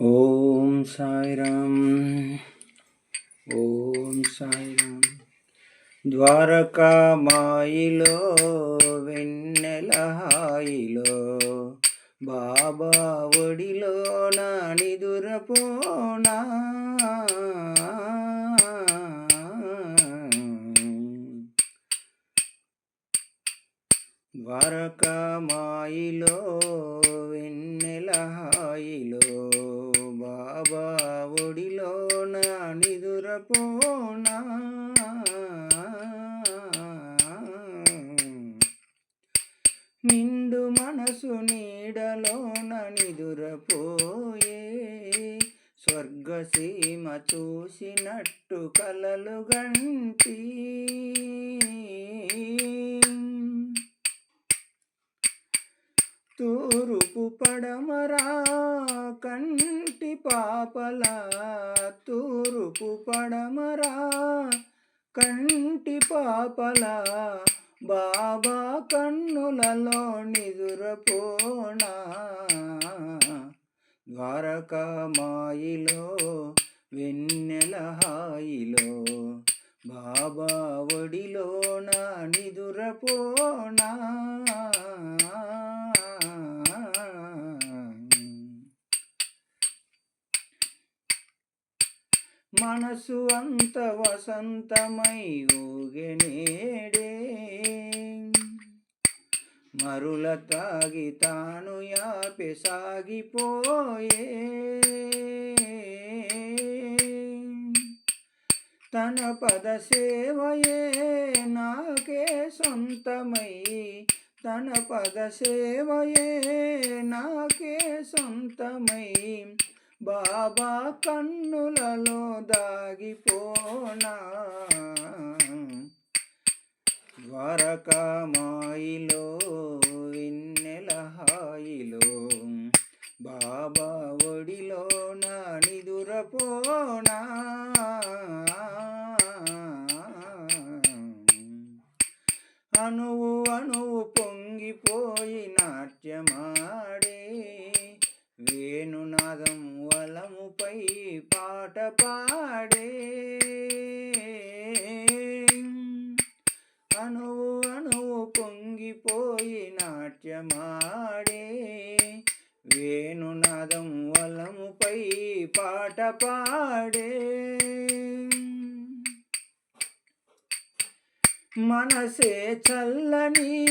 ఓం సాయిరామ్ ఓం సాయిరామ్. ద్వారకా మాయిలో వెన్నెల హాయిలో బాబా ఒడిలో నా నిదురపోనా? ద్వారకామాయిలో వెన్నెల హాయిలో బాబా ఒడిలో నా నిదురపోనా నిండు మనసు నీడలోన నిదురపోయే స్వర్గసీమ చూసినట్టు కలలు గంటి తూరుపు పడమరా కంటి పాపల తూరుపు పడమరా కంటి పాపల బాబా కన్నులలో నిదురపోనా. ద్వారకామాయిలో వెన్నెల హాయిలో బాబా ఒడిలో నా నిదురపోనా. మనసు అంత వసంతమై ఊగెనేడే మరుల తాగి తాను యాపె సాగిపోయే. తన పద సేవయే నాకే సొంతమై. తన పద సేవయే నాకే సొంతమై. బాబా కన్నులలో దాగిపోనా? ద్వారకామాయిలో వెన్నెల హాయిలో బాబా ఒడిలో నా నిదురపోనా అణువు అణువు పొంగిపోయి నాట్యమాడే వేణున పాట పాడే అణువు అణువు పొంగిపోయి నాట్యమాడే. వేణునాదం వలముపై పాట పాడే మనసే చల్లని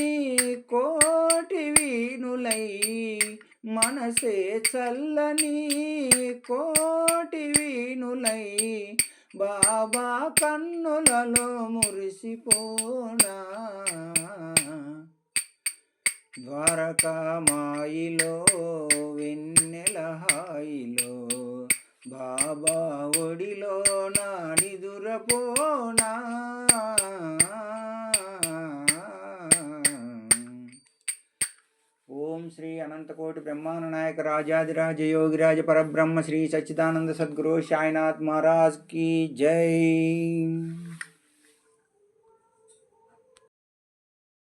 కోటి వీణులై మనసే చల్లని కోటి వీణులై బాబా కన్నులలో మురిసిపోనా? ద్వారకామాయిలో వెన్నెల హాయిలో బాబా ఒడిలో నా నిదురపోనా? श्री अनंतकोट ब्रह्मानुनायक राजाधिराज योगिराज पर ब्रह्म श्री सच्चिदानंद सदगुरु साईनाथ महाराज की जय।